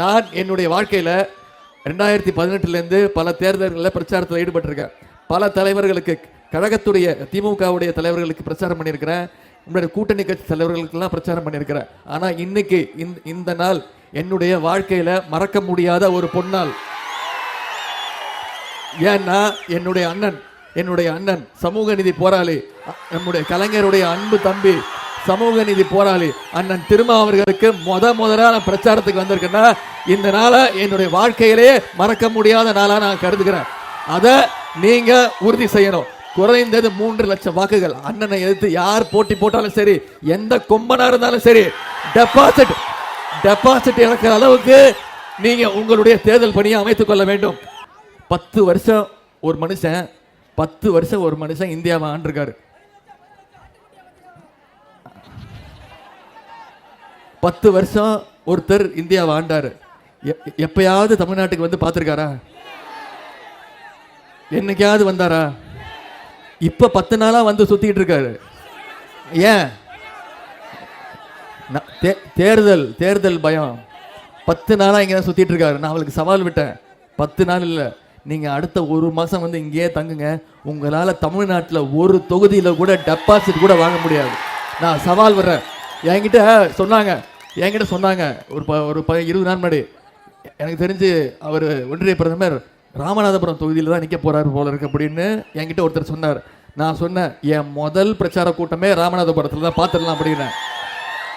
நான் என்னுடைய வாழ்க்கையில ரெண்டாயிரத்தி பதினெட்டுலேருந்து பல தேர்தல்களில் பிரச்சாரத்தில் ஈடுபட்டிருக்கேன். பல தலைவர்களுக்கு கழகத்துடைய திமுகவுடைய தலைவர்களுக்கு பிரச்சாரம் பண்ணியிருக்கிறேன். நம்மளுடைய கூட்டணி கட்சி தலைவர்களுக்கெல்லாம் பிரச்சாரம் பண்ணியிருக்கிறேன். ஆனால் இன்னைக்கு இந்த இந்த நாள் என்னுடைய வாழ்க்கையில மறக்க முடியாத ஒரு பொன்னாள். ஏன்னா என்னுடைய அண்ணன் என்னுடைய அண்ணன் சமூக நீதி போராளி நம்முடைய கலைஞருடைய அன்பு தம்பி சமூக நீதி போராளி அண்ணன் திருமா அவர்களுக்கு முத முதலான பிரச்சாரத்துக்கு வந்திருக்கேன்னா இந்த நாளை என்னுடைய வாழ்க்கையிலேயே மறக்க முடியாத நாளாக நான் கருதுகிறேன். அதை நீங்கள் உறுதி செய்யணும். குறைந்தது மூன்று லட்சம் வாக்குகள் அண்ணனை எதிர்த்து யார் போட்டி போட்டாலும் சரி எந்த கொம்பனா இருந்தாலும் சரி டெபாசிட் டெபாசிட் இழக்கிற அளவுக்கு நீங்க உங்களுடைய தேர்தல் பணியை அமைத்துக் கொள்ள வேண்டும். பத்து வருஷம் ஒரு மனுஷன் பத்து வருஷம் ஒரு மனுஷன் இந்தியாவை ஆண்டிருக்காரு. பத்து வருஷம் ஒருத்தர் இந்தியாவை ஆண்டாரு எப்பயாவது தமிழ்நாட்டுக்கு வந்து பார்த்துருக்காரா? என்னைக்காவது வந்தாரா? இப்ப பத்து நாளா வந்து சுத்திட்டு இருக்காரு. ஏன்? நான் தே- தேர்தல் தேர்தல் பயம். பத்து நாளா இங்கே தான் சுத்திட்டு இருக்காரு. நான் அவளுக்கு சவால் விட்டேன். பத்து நாள் இல்லை. நீங்க அடுத்த ஒரு மாசம் வந்து இங்கேயே தங்குங்க. உங்களால தமிழ்நாட்டில் ஒரு தொகுதியில கூட டெபாசிட் கூட வாங்க முடியாது. நான் சவால் விடுறேன். என்கிட்ட சொன்னாங்க என்கிட்ட சொன்னாங்க ஒரு ப ஒரு ப இருபது நாள் முன்னாடி. எனக்கு தெரிஞ்சு அவர் ஒன்றிய பிரதமர் ராமநாதபுரம் தொகுதியில் தான் நிற்க போகிறார் போல இருக்கு அப்படின்னு என்கிட்ட ஒருத்தர் சொன்னார். நான் சொன்னேன் என் முதல் பிரச்சார கூட்டமே ராமநாதபுரத்தில் தான் பார்த்துடலாம் அப்படின்னேன்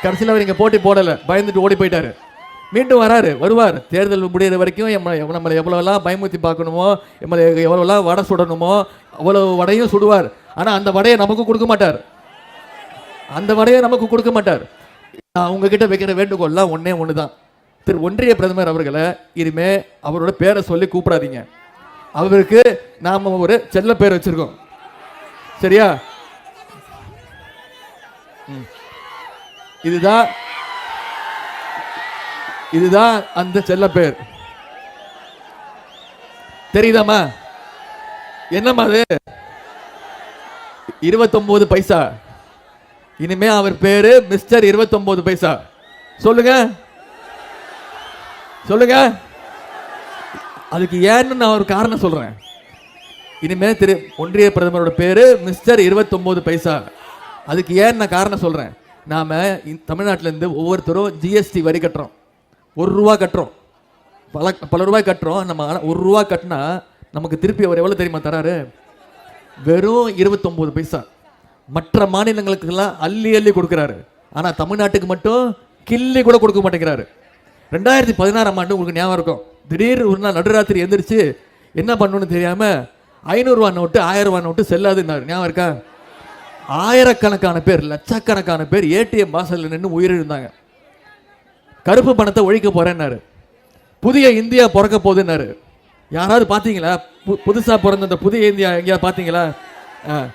கடைசியில் அவர் இங்கே போட்டி போடலை பயந்துட்டு ஓடி போயிட்டார். மீண்டும் வராரு வருவார். தேர்தல் முடியிற வரைக்கும் எம்ம நம்மளை எவ்வளோலாம் பயமுத்தி பார்க்கணுமோ நம்மளை எவ்வளோலாம் வடை சுடணுமோ அவ்வளோ வடையும் சுடுவார். ஆனால் அந்த வடையை நமக்கு கொடுக்க மாட்டார். அந்த வடையை நமக்கு கொடுக்க மாட்டார். நான் உங்ககிட்ட வைக்கிற வேண்டுகோள்லாம் ஒன்றே ஒன்று தான் திரு ஒன்றிய பிரதமர் அவர்களை இனிமே அவரோட பேரை சொல்லி கூப்பிடாதீங்க. அவருக்கு நாம ஒரு செல்ல பேர் வச்சிருக்கோம். சரியா? இதுதான் இதுதான் அந்த செல்ல பேர். தெரியுதாம்மா? என்னம்மா அது? இருபத்தொன்பது பைசா. இனிமே அவர் பேரு மிஸ்டர் இருபத்தொன்பது பைசா. சொல்லுங்க. சொல்லுங்க. அதுக்கு ஏன்னு நான் ஒரு காரணம் சொல்றேன். இனிமே திரு ஒன்றிய பிரதமரோட பேரு மிஸ்டர் இருபத்தொன்பது பைசா. அதுக்கு ஏன் நான் காரணம் சொல்றேன். நாம இந்த இருந்து ஒவ்வொருத்தரும் ஜிஎஸ்டி வரி கட்டுறோம். ஒரு ரூபா கட்டுறோம். பல பல ரூபாய் கட்டுறோம். நம்ம ஒரு ரூபா கட்டினா நமக்கு திருப்பி அவர் எவ்வளோ தெரியுமா தராரு? வெறும் இருபத்தொம்போது பைசா. மற்ற மாநிலங்களுக்கெல்லாம் அள்ளி அள்ளி கொடுக்குறாரு. ஆனால் தமிழ்நாட்டுக்கு மட்டும் கிள்ளி கூட கொடுக்க மாட்டேங்கிறாரு. ரெண்டாயிரத்தி பதினாறாம் ஆண்டு உங்களுக்கு ஞாபகம் இருக்கும். திடீர் ஒரு நாள் நடுராத்திரி எந்திரிச்சு என்ன பண்ணணும்னு தெரியாமல் ஐநூறுரூவா நோட்டு ஆயிரம் ரூபா நோட்டு செல்லாதுன்னாரு. ஞாபகம் இருக்கா? ஆயிரக்கணக்கான பேர் லட்சக்கணக்கான பேர் ஏடிஎம் வாசலில் நின்று உயிரிழந்தாங்க. கருப்பு பணத்தை ஒழிக்க போகிறேன்னாரு புதிய இந்தியா பிறக்க போகுதுன்னாரு. யாராவது பார்த்தீங்களா? பு- புதுசாக பிறந்த அந்த புதிய இந்தியா எங்கேயாவது பார்த்தீங்களா? ஆ.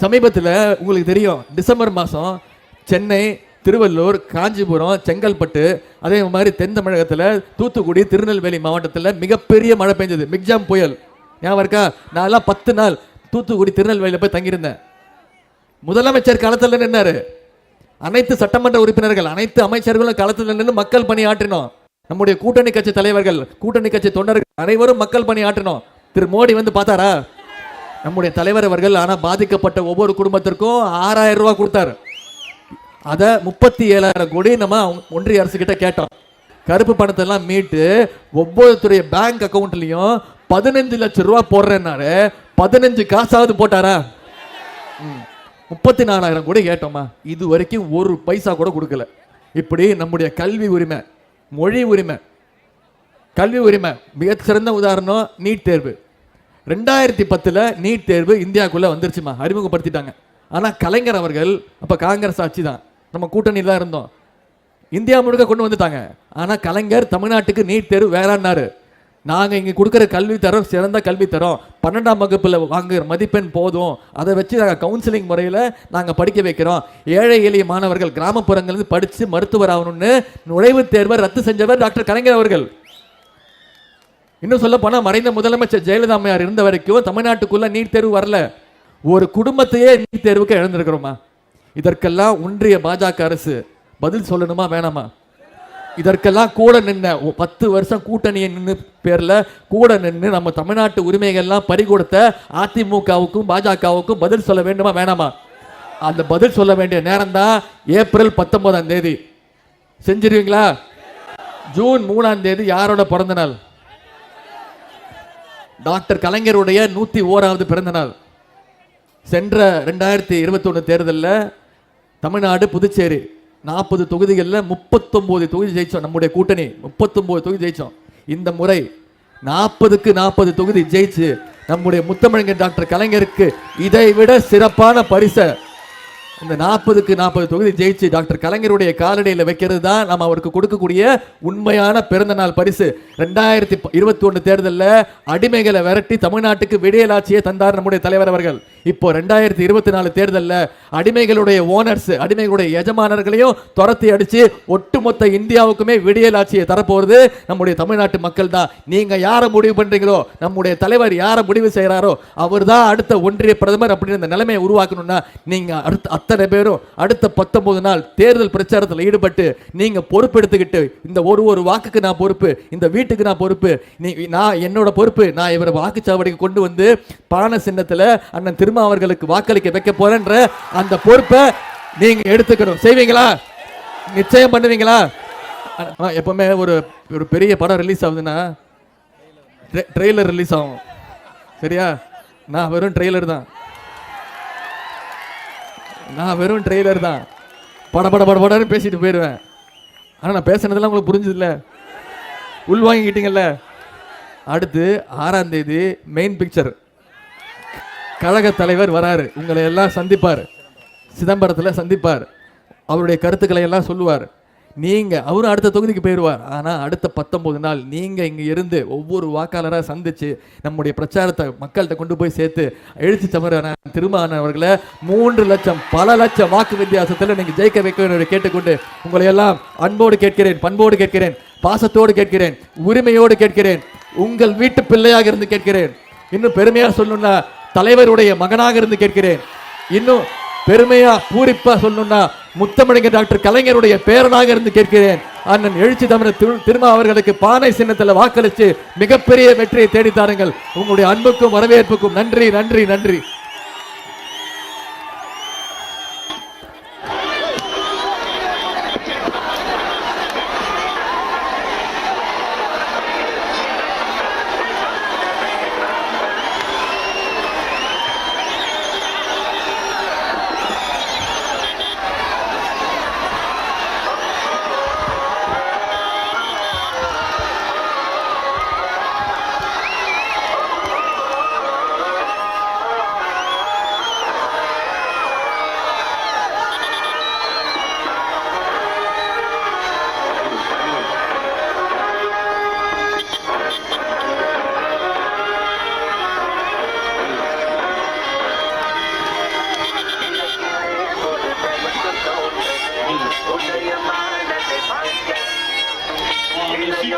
சமீபத்தில் உங்களுக்கு தெரியும் டிசம்பர் மாதம் சென்னை திருவள்ளூர் காஞ்சிபுரம் செங்கல்பட்டு அதே மாதிரி தென் தமிழகத்தில் தூத்துக்குடி திருநெல்வேலி மாவட்டத்தில் மிகப்பெரிய மழை பெஞ்சது. மிக்ஜாம் புயல். ஞாபகம் இருக்கா? நான் எல்லாம் பத்து நாள் தூத்துக்குடி திருநெல்வேலியில் போய் தங்கியிருந்தேன். முதலமைச்சர் களத்தில் நின்னாரு. அனைத்து சட்டமன்ற உறுப்பினர்கள் அனைத்து அமைச்சர்களும் களத்தில் நின்று மக்கள் பணி ஆற்றினோம். நம்முடைய கூட்டணி கட்சி தலைவர்கள் கூட்டணி கட்சி தொண்டர்கள் அனைவரும் மக்கள் பணி ஆற்றினோம். திரு மோடி வந்து பார்த்தாரா? நம்முடைய தலைவர் அவர்கள் ஆனால் பாதிக்கப்பட்ட ஒவ்வொரு குடும்பத்திற்கும் ஆறாயிரம் ரூபா கொடுத்தாரு. அதை முப்பத்தி ஏழாயிரம் கோடி நம்ம அவங்க- ஒன்றிய அரசு கிட்ட கேட்டோம். கருப்பு பணத்தை எல்லாம் மீட்டு ஒவ்வொருத்தருடைய பேங்க் அக்கௌண்ட்லையும் பதினஞ்சு லட்சம் ரூபா போடுறேன்னாரு. பதினஞ்சு காசாவது போட்டாரா? முப்பத்தி நாலாயிரம் கூட கேட்டோமா. இது வரைக்கும் ஒரு பைசா கூட கொடுக்கல. இப்படி நம்முடைய கல்வி உரிமை மொழி உரிமை கல்வி உரிமை மிக சிறந்த உதாரணம் நீட் தேர்வு. ரெண்டாயிரத்தி பத்தில் நீட் தேர்வு இந்தியாவுக்குள்ளே வந்துருச்சுமா? அறிமுகப்படுத்திட்டாங்க. ஆனால் கலைஞர் அவர்கள் அப்போ காங்கிரஸ் ஆட்சி தான் நம்ம கூட்டணியில் தான் இருந்தோம். இந்தியா முழுக்க கொண்டு வந்துட்டாங்க. ஆனால் கலைஞர் தமிழ்நாட்டுக்கு நீட் தேர்வு வேறான்னாரு நாங்கள் இங்கே கொடுக்குற கல்வி தரம் சிறந்த கல்வி தரோம். பன்னெண்டாம் வகுப்பில் வாங்குகிற மதிப்பெண் போதும். அதை வச்சு நாங்கள் கவுன்சிலிங் முறையில் நாங்கள் படிக்க வைக்கிறோம். ஏழை எளிய மாணவர்கள் கிராமப்புறங்கள்லேருந்து படித்து மருத்துவர் ஆகணும்னு நுழைவுத் தேர்வை ரத்து செஞ்சவர் டாக்டர் கலைஞர் அவர்கள். இன்னும் சொல்ல போனால் மறைந்த முதலமைச்சர் ஜெயலலிதா அம்மையார் இருந்த வரைக்கும் தமிழ்நாட்டுக்குள்ள நீட் தேர்வு வரல. ஒரு குடும்பத்தையே நீட் தேர்வுக்கு இழந்திருக்கிறோமா? இதற்கெல்லாம் ஒன்றிய பாஜக அரசு பதில் சொல்லணுமா வேணாமா? இதற்கெல்லாம் கூட நின்ன பத்து வருஷம் கூட்டணியை நின்று பேரில் கூட நின்று நம்ம தமிழ்நாட்டு உரிமைகள்லாம் பறிகொடுத்த அதிமுகவுக்கும் பாஜகவுக்கும் பதில் சொல்ல வேண்டுமா வேணாமா? அந்த பதில் சொல்ல வேண்டிய நேரம் தான் ஏப்ரல் பத்தொன்பதாம் தேதி. செஞ்சிருவீங்களா? ஜூன் மூணாம் தேதி யாரோட பிறந்த நாள்? டாக்டர் கலைஞருடைய நூத்தி ஓராவது பிறந்த நாள் சென்ற ரெண்டாயிரத்தி இருபத்தொன்று தேர்தலில் தமிழ்நாடு புதுச்சேரி நாற்பது தொகுதிகளில் முப்பத்தொம்போது தொகுதி ஜெயிச்சோம் நம்முடைய கூட்டணி. முப்பத்தொம்போது தொகுதி ஜெயிச்சோம். இந்த முறை நாற்பதுக்கு நாற்பது தொகுதி ஜெயிச்சு நம்முடைய முத்தமிழங்கர் டாக்டர் கலைஞருக்கு இதை விட சிறப்பான பரிசை இந்த நாற்பதுக்கு நாற்பது தொகுதி ஜெயிச்சு டாக்டர் கலைஞருடைய காலடியில் வைக்கிறது தான் நம்ம அவருக்கு கொடுக்கக்கூடிய உண்மையான பிறந்த நாள் பரிசு. ரெண்டாயிரத்தி இருபத்தி ஒன்று தேர்தலில் அடிமைகளை விரட்டி தமிழ்நாட்டுக்கு விடியலாட்சியை தந்தார் நம்முடைய தலைவர் அவர்கள். இப்போ ரெண்டாயிரத்தி இருபத்தி நாலு தேர்தலில் அடிமைகளுடைய ஓனர்ஸ் அடிமைகளுடைய எஜமானர்களையும் துரத்தி அடித்து ஒட்டுமொத்த இந்தியாவுக்குமே விடியலாட்சியை தரப்போகிறது நம்முடைய தமிழ்நாட்டு மக்கள் தான் நீங்கள் யாரை முடிவு பண்ணுறீங்களோ நம்முடைய தலைவர் யாரை முடிவு செய்கிறாரோ அவர் தான் அடுத்த ஒன்றிய பிரதமர் அப்படின்னு இந்த நிலைமையை உருவாக்கணும்னா நீங்கள் அடுத்த அத்தனை பேரும் அடுத்த பத்தொன்பது நாள் தேர்தல் பிரச்சாரத்தில் ஈடுபட்டு நீங்க பொறுப்பெடுத்துக்கிட்டு இந்த ஒரு ஒரு வாக்குக்கு நான் பொறுப்பு இந்த வீட்டுக்கு நான் பொறுப்பு நீ நான் என்னோட பொறுப்பு நான் இவரை வாக்குச்சாவடிக்கு கொண்டு வந்து பான சின்னத்துல அண்ணன் திருமா அவர்களுக்கு வாக்களிக்க வைக்க போறேன்ற அந்த பொறுப்பை நீங்க எடுத்துக்கணும். செய்வீங்களா? நிச்சயம் பண்ணுவீங்களா? எப்பவுமே ஒரு ஒரு பெரிய படம் ரிலீஸ் ஆகுதுன்னா ட்ரெய்லர் ரிலீஸ் ஆகும். சரியா? நான் வெறும் ட்ரெய்லர் தான். நான் வெறும் ட்ரெய்லர் தான். பட பட பட படன்னு பேசிட்டு போயிடுவேன். ஆனால் நான் பேசுனதெல்லாம் உங்களுக்கு புரிஞ்சதில்ல? உள் வாங்கிக்கிட்டீங்கல்ல? அடுத்து ஆறாம் தேதி மெயின் பிக்சர் கழக தலைவர் வராரு. உங்களை எல்லாம் சந்திப்பார். சிதம்பரத்தில் சந்திப்பார். அவருடைய கருத்துக்களை எல்லாம் சொல்லுவார். நீங்கள் அவரும் அடுத்த தொகுதிக்கு போயிடுவார் ஆனால் அடுத்த பத்தொம்பது நாள் நீங்கள் இங்கே இருந்து ஒவ்வொரு வாக்காளராக சந்தித்து நம்முடைய பிரச்சாரத்தை மக்கள்கிட்ட கொண்டு போய் சேர்த்து எழுச்சி சமரான திருமாவளவன் அவர்களை மூன்று லட்சம் பல லட்சம் வாக்கு வித்தியாசத்தில் நீங்கள் ஜெயிக்க வைக்க வேண்டும் என்று கேட்டுக்கொண்டு உங்களை எல்லாம் அன்போடு கேட்கிறேன் பண்போடு கேட்கிறேன் பாசத்தோடு கேட்கிறேன் உரிமையோடு கேட்கிறேன் உங்கள் வீட்டு பிள்ளையாக இருந்து கேட்கிறேன். இன்னும் பெருமையாக சொல்லணும்னா தலைவருடைய மகனாக இருந்து கேட்கிறேன். இன்னும் பெருமையாக பூரிப்பாக சொல்லணும்னா முத்தமிழங்க டாக்டர் கலைஞருடைய பேரனாக இருந்து கேட்கிறேன். அண்ணன் எழுச்சி தமிழர் திரு திருமா அவர்களுக்கு பானை சின்னத்தில் வாக்களித்து மிகப்பெரிய வெற்றியை தேடித்தாருங்கள் உங்களுடைய அன்புக்கும் வரவேற்புக்கும் நன்றி நன்றி நன்றி.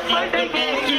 foi que...